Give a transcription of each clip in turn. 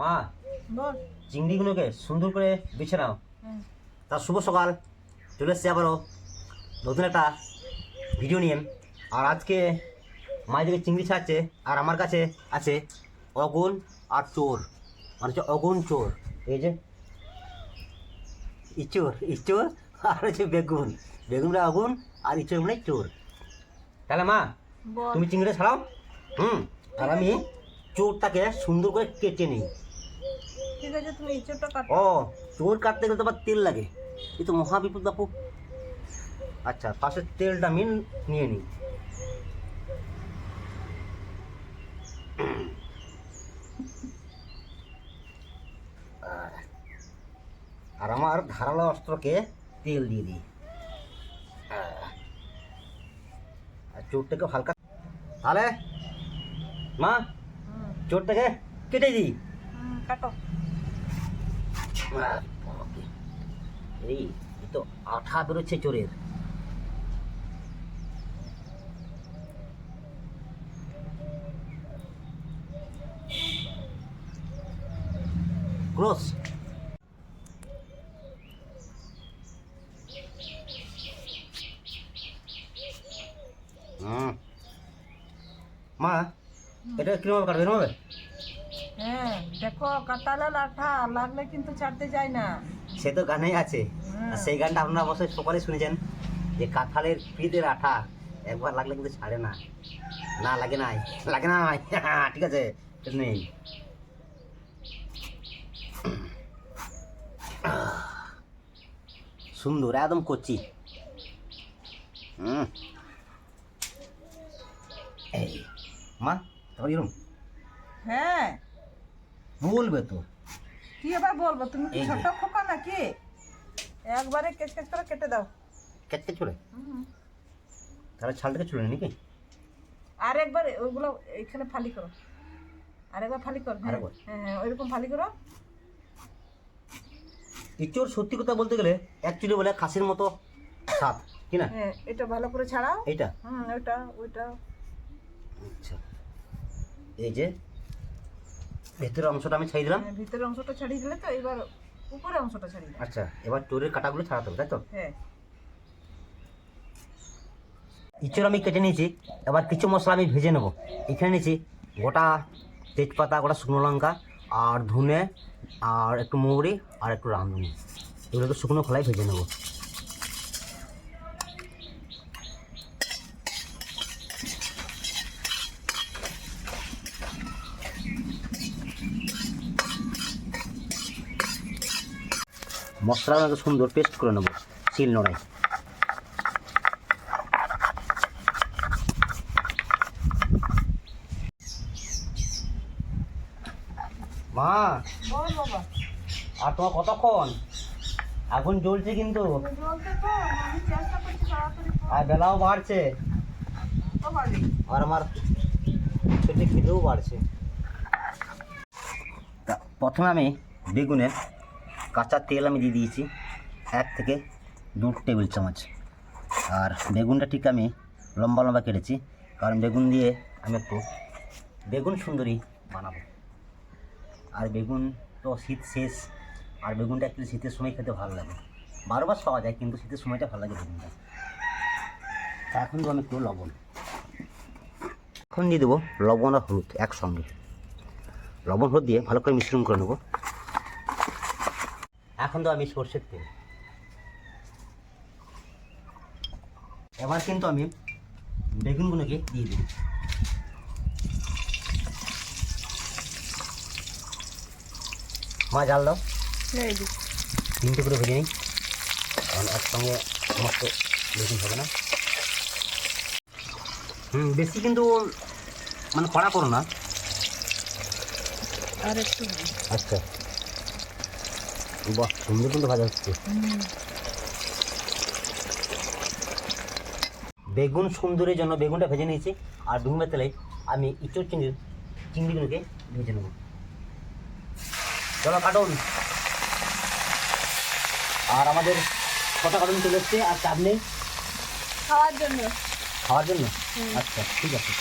মা চিংড়িগুলোকে সুন্দর করে বেছে নাও। তার শুভ সকাল। চলে এসছে আবারও নতুন একটা ভিডিও নিয়ে। আর আজকে মা দিকে চিংড়ি ছাড়ছে আর আমার কাছে আছে অগুন আর চোর। মানে হচ্ছে অগুন চোর। এই যে ইচোর ইচোর আর হচ্ছে বেগুন। বেগুনটা আগুন আর ইচোর মানে চোর। তাহলে মা তুমি চিংড়িটা ছাড়াও। হুম আর আমি চোরটাকে সুন্দর করে কেটে নিই। ঠিক আছে তুমি ইঁচড়টা কাটো। ও চোর কাটতে গেলে তো আবার তেল লাগে। এই তো মহাবিপদ বাপু। আচ্ছা পাশে তেলটা আমি নিয়ে নিই। আর- আমার ধারালো অস্ত্রকে তেল দিয়ে দিই। আর চোরটাকে হালকা তাহলে মা চোরটাকে কেটে দিই। কাটো। এই তো আঠা বেরোচ্ছে চোরের ক্রস মা এটা কীরকম কাটবে এরকম হ্যাঁ দেখো কাটালে লাঠা লাগলে কিন্তু ছাড়তে যায় না। সে তো গানেই আছে। আর সেই গানটা আপনারা অবশ্যই সকলেই শুনেছেন যে কাঁঠালের পিঠের আঠা একবার লাগলে কিন্তু ছাড়ে না। না লাগে নাই লাগে না ঠিক আছে নেই। সুন্দর একদম কচি। হুম। এই মা তারপর এরম হ্যাঁ। বলবে তো। কি এবার বলব? তুমি কি। ছোট খোকা নাকি? একবারে কেচ কেচ করে কেটে দাও। কেটে চলে হুম। তাহলে ছালটাকে চলে নাকি? আর একবার ওইগুলো এখানে ফালি করো। আর একবার ফালি কর হ্যাঁ? হ্যাঁ হ্যাঁ ওইরকম ফালি করো। ইচোর সত্যি কথা বলতে গেলে অ্যাকচুয়ালি বলে খাসির মতো স্বাদ কি না? হ্যাঁ এটা ভালো করে ছাড়াও। এইটা? হুম ওইটা ওইটা। আচ্ছা। এই যে ভেতরের অংশটা আমি ছাই দিলাম? হ্যাঁ, ভিতরের অংশটা ছাড়িয়ে দিলে তো এবার উপরের অংশটা ছাড়িয়ে দাও আচ্ছা এবার চোরের কাটাগুলো ছাড়াতে হবে তাই তো? হ্যাঁ। ইচোর আমি কেটে নিয়েছি এবার কিছু মশলা আমি ভেজে নেব। এখানে নিয়েছি গোটা তেজপাতা গোটা শুকনো লঙ্কা আর ধনে আর একটু মৌরি আর একটু রাঁধুনি। এগুলো তো শুকনো খোলাই ভেজে নেব। মশলাটাকে সুন্দর পেস্ট করে নেব, শিল নোড়াই মা, আর তোমার কতক্ষণ? আগুন জ্বলছে কিন্তু। আর বেলাও বাড়ছে। আর আমার পেটে খিদেও বাড়ছে। প্রথমে আমি বেগুনে কাঁচা তেল আমি দিয়ে দিয়েছি। এক থেকে দু টেবিল চামচ। আর বেগুনটা ঠিক আমি লম্বা লম্বা কেটেছি। কারণ বেগুন দিয়ে আমি একটু বেগুন সুন্দরী বানাবো। আর বেগুন তো শীত শেষ। আর বেগুনটা একটু শীতের সময় খেতে ভালো লাগে। বারোবার পাওয়া যায়, কিন্তু শীতের সময়টা ভালো লাগে বেগুনটা। এখন দেবো আমি একটু লবণ। এখন দিয়ে দেবো লবণ আর হলুদ একসঙ্গে। লবণ হলুদ দিয়ে ভালো করে মিশ্রণ করে নেব। এখন তো আমি সর্ষের তেল। এবার কিন্তু আমি বেগুনগুলোকে দিয়ে দিই। মা জাল দাও। এই দিক তিনটে করে ভেজে নিই। কারণ একসঙ্গে সমস্ত বেগুন হবে না। হুম বেশি কিন্তু মানে কড়া করো না। আর একটু আচ্ছা। বাহ সুন্দর ভাজা হচ্ছে। বেগুন সুন্দরের জন্য বেগুনটা ভেজে নিয়েছি আর বেগুনের তেলে আমি ইঁচড় চিংড়ি চিংড়িগুলোকে ভেজে নেব। চলো কাটুন। আর আমাদের কটা কাটুন চলে এসছে আর চাপ নেই? খাওয়ার জন্য। খাওয়ার জন্য? আচ্ছা ঠিক আছে।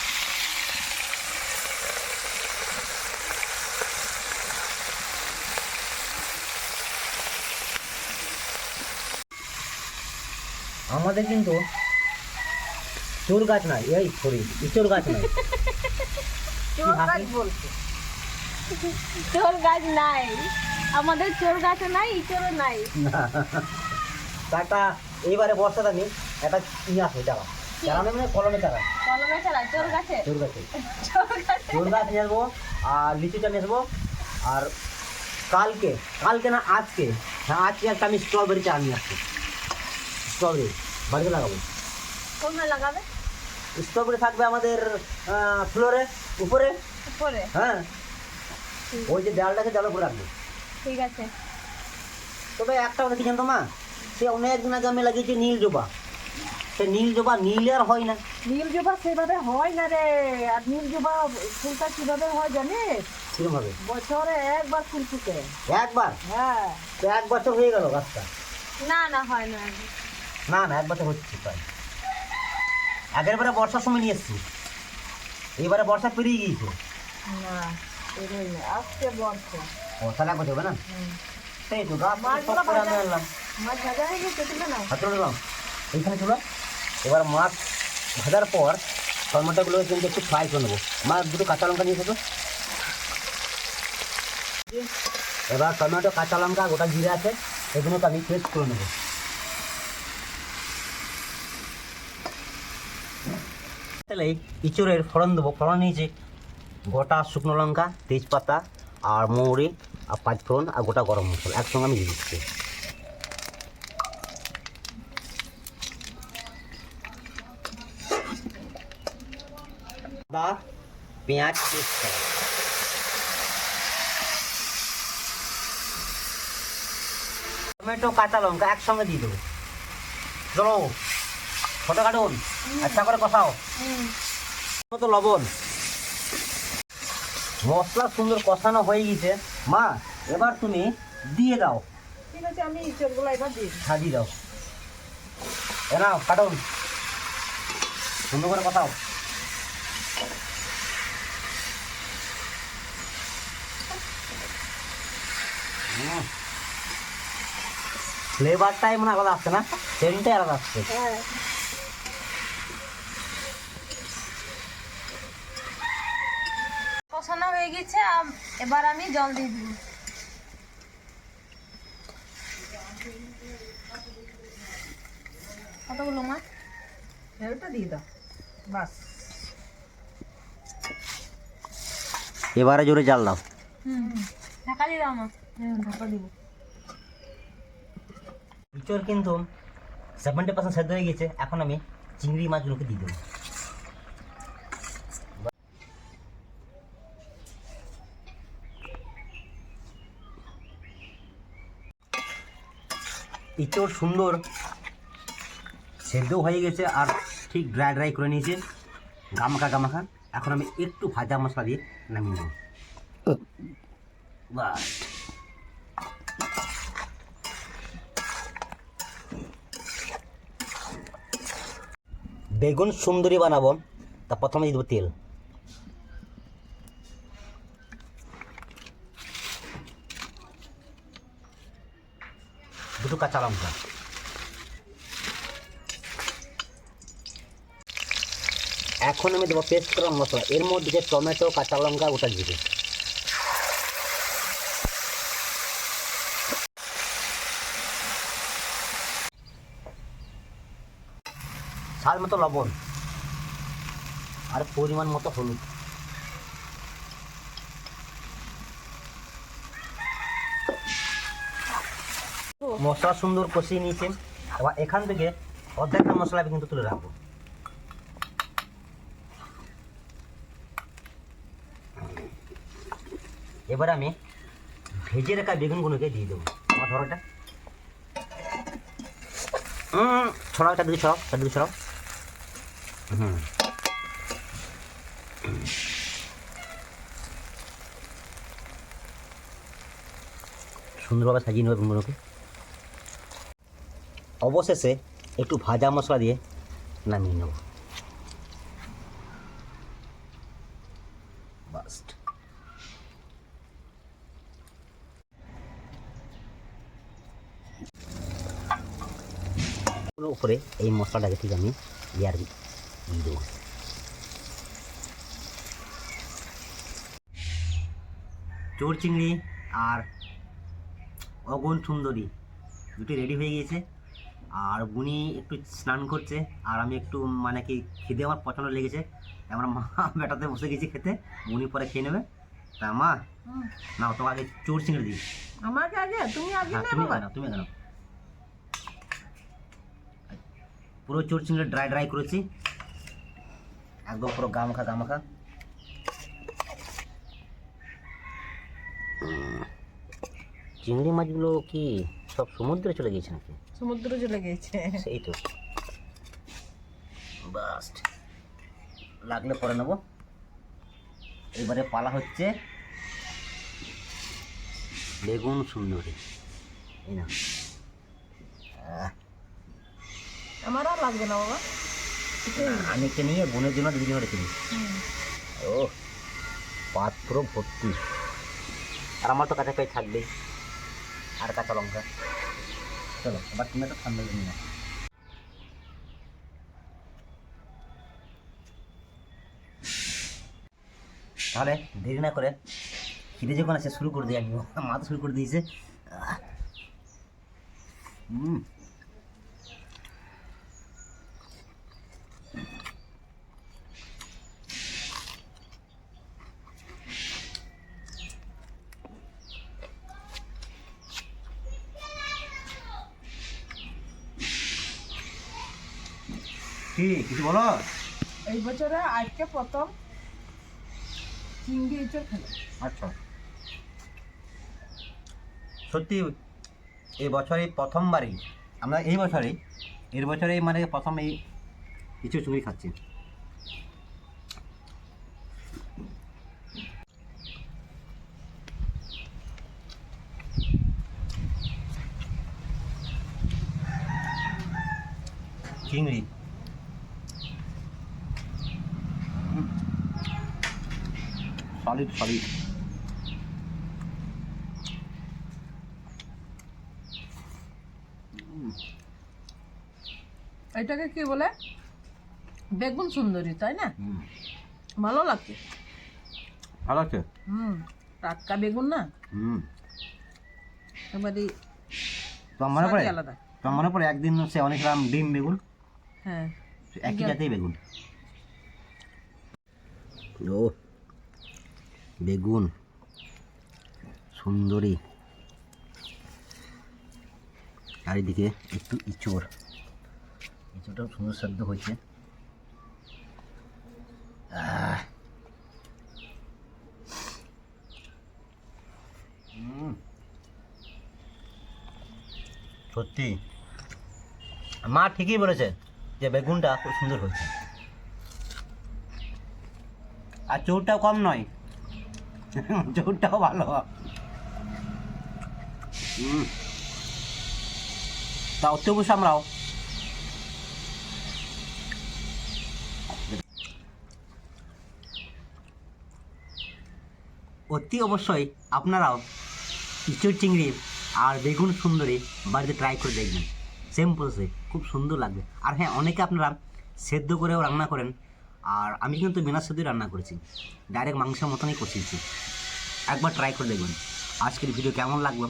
আমাদের কিন্তু চোর গাছ নাই এই সরি ইচোর গাছ নাই। চোর গাছ বলছে। চোর গাছ নাই। আমাদের চোর গাছ নাই ইচোরও নাই। এইবারে বর্ষাতে আমি একটা নিয়ে আসব চারা চারা মানে কলমে চারা কলমে চালা চোর গাছে? চোর গাছে। চোর গাছ? নিয়ে আসব আর লিচুটা নিয়ে আসব আর কালকে কালকে না আজকে হ্যাঁ আজকে একটা আমি স্ট্রবেরি চা নিয়ে আসব স্ট্রবেরি বাড়িতে লাগাবো। কোথায় লাগাবে? স্ট্রবেরি থাকবে আমাদের ফ্লোরে উপরে। উপরে? হ্যাঁ। ওই যে আছে দেওয়ালের উপরে রাখব। ঠিক আছে। তবে একটা কথা কি জানতো মা? সে অনেক দিন আগে আমি লাগিয়েছি নীল জবা। সে নীল জবা নীল আর হয় না। নীল জবা সেভাবে হয় না রে। আর নীল জবা ফুলটা কীভাবে হয় জানিস? কিরমভাবে বছরে একবার ফুল ফুটে। একবার? হ্যাঁ। তো এক বছর হয়ে গেল গাছটা। না না হয় না। না না এক বছর হচ্ছে প্রায় আগের বারে বর্ষার সময় নিয়ে এসেছি। এবারে বর্ষা পেরিয়ে গিয়েছে। না এরই না আজকে বর্ষা। তাহলে হবে না? সেই তো গাছ করে আমি আনলাম। মাছ ভাজা হয়ে গেছে তুলে না হাতে নিলাম এইখানে ছিল এবার মাছ ভাজার পর টমেটোগুলো কিন্তু একটু ফ্রাই করে নেব। মাছ দুটো কাঁচা লঙ্কা নিয়ে এসেছ এবার টমেটো কাঁচা লঙ্কা গোটা জিরে আছে। এগুলোকে আমি পেস্ট করে নেব। তাহলে ইঁচড়ের ফোড়ন দেবো। ফোড়ন নিয়েছি গোটা শুকনো লঙ্কা, তেজপাতা আর মৌরি আর পাঁচ ফোড়ন আর গোটা গরম মশলা একসঙ্গে আমি দিয়ে দিচ্ছি। পেঁয়াজ টমেটো, কাঁচা লঙ্কা একসঙ্গে দিয়ে দেবো। চলো। ছোটো কাটুন। আচ্ছা করে কষাও। মতো লবণ। মশলা সুন্দর কষানো হয়ে গেছে। মা এবার তুমি দিয়ে দাও। ঠিক আছে আমি চোরগুলো এবার দিই। হ্যাঁ দিয়ে দাও। এ নাও কাটুন। সুন্দর করে কষাও। ফ্লেভারটাই মনে হয় আলাদা আসছে না? সেন্টটাই আলাদা আসছে। হ্যাঁ। হয়ে গেছে এবার আমি জল দিয়ে দিব। কতগুলো মাছ ওটা দিয়ে দাও। বাস। এবারে জোরে জাল দাও। হুম ঢাকা দিয়ে দাও আমার ঢাকা দিব। ইঁচড় কিন্তু সেভেন্টি পার্সেন্ট সেদ্ধ হয়ে গেছে এখন আমি চিংড়ি মাছগুলোকে দিয়ে দেবো। ইঁচড় সুন্দর সেদ্ধ হয়ে গেছে আর ঠিক ড্রাই ড্রাই করে নিয়েছে। গামাখা গামাখা। এখন আমি একটু ভাজা মশলা দিয়ে নামিয়ে নেব। বেগুন সুন্দরী বানাবো। তা প্রথমে দিয়ে দেবো তেল। কাঁচা লঙ্কা। এখন আমি দেবো পেস্ট করা মশলা। এর মধ্যে টমেটো, কাঁচা লঙ্কা ওটা দিবে স্বাদ মতো লবণ। আর পরিমাণ মতো হলুদ। মশলা সুন্দর কষিয়ে নিয়েছেন। এবার এখান থেকে অর্ধেকটা মশলা আমি কিন্তু তুলে রাখব। এবার আমি ভেজে রাখা বেগুনগুলোকে দিয়ে দেবো। আমার ধরোটা ছড়াও, চারদিকে ছড়াও চারদিকে ছড়াও। হুম। সুন্দরভাবে সাজিয়ে নেবে বেগুনগুলোকে। অবশেষে একটু ভাজা মশলা দিয়ে নামিয়ে নেব। উপরে এই মশলাটাকে ঠিক আমি ইয়ার দেবো। চোর চিংড়ি আর অগুন সুন্দরী দুটি রেডি হয়ে গিয়েছে। আর বুনি একটু স্নান করছে আর আমি একটু মানে কি খিদে আমার পছন্দ লেগেছে। আমার মা বেটাতে বসে গেছি খেতে বুনি পরে খেয়ে নেবে। তা মা না তোমাকে আগে চোর চিংড়ি দিই। আমাকে আগে? তুমি আগে হ্যাঁ তুমি কেন তুমি কেন? পুরো চোর চিংড়ি ড্রাই ড্রাই করেছি। একদম পুরো গামাখা গামাখা। চিংড়ি মাছগুলো কি? সব সমুদ্রে চলে গেছে নাকি? সমুদ্রে চলে গেছে সেই তো। বাস লাগলে পরে নেব। এবারে পালা হচ্ছে বেগুন সুন্দরী। এই না আমার আর লাগবে না বাবা। আমি একটা নিয়ে বোনের জন্য জন্য রেখে দিই ও পাত পুরো ভর্তি। আর আমার তো কাছাকাছি থাকবেই। আর কাঁচা লঙ্কা। চলো, এবার তুমি একটা ঠান্ডা নিয়ে তাহলে দেরি না করে খিদে যখন আছে শুরু করে দিই আমি মা তো শুরু করে দিয়েছে। হুম কি? কিছু বলো? এই বছরে আজকে প্রথম চিংড়ি ইঁচড় আচ্ছা। সত্যি এই বছরে প্রথমবারই আমরা এই বছরে এর বছরে মানে প্রথম এই কিছু চুরি খাচ্ছি চিংড়ি সলিড সলিড এটাকে কি বলে? বেগুন সুন্দরী তাই না? ভালো লাগছে। ভালো আছে? হুম টাটকা বেগুন না? হুম। এবারে তোমার মনে পড়ে? তোমার মনে পড়ে? একদিন সে অনেক রাম ডিম বেগুন? হ্যাঁ। একই জাতেই বেগুন। ও। বেগুন, সুন্দরী, চারিদিকে একটু ইঁচড়। ইঁচড়টাও সুন্দর সেদ্ধ হয়েছে। সত্যি। মা ঠিকই বলেছে যে বেগুনটা খুব সুন্দর হয়েছে। আর চোরটাও কম নয়। চৌটাও ভালো। তা অত্যবশ্য আমরাও। অতি অবশ্যই আপনারাও ইঁচড় চিংড়ি আর বেগুন সুন্দরী বাড়িতে ট্রাই করে দেখবেন। সেম প্রসেসে খুব সুন্দর লাগবে। আর হ্যাঁ অনেকে আপনারা সেদ্ধ করেও রান্না করেন। আর আমি কিন্তু বিনা সেদ্ধই রান্না করেছি। ডাইরেক্ট মাংসের মতনই কষিয়েছি একবার ট্রাই করে দেখবেন। আজকের ভিডিও কেমন লাগল?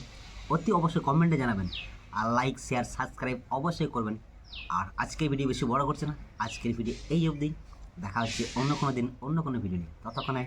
অতি অবশ্যই কমেন্টে জানাবেন। আর লাইক শেয়ার সাবস্ক্রাইব অবশ্যই করবেন। আর আজকের ভিডিও বেশি বড় করছে না। আজকের ভিডিও এই অবধি। দেখা হচ্ছে অন্য কোনো দিন, অন্য কোনো ভিডিও নিয়ে। ততক্ষণে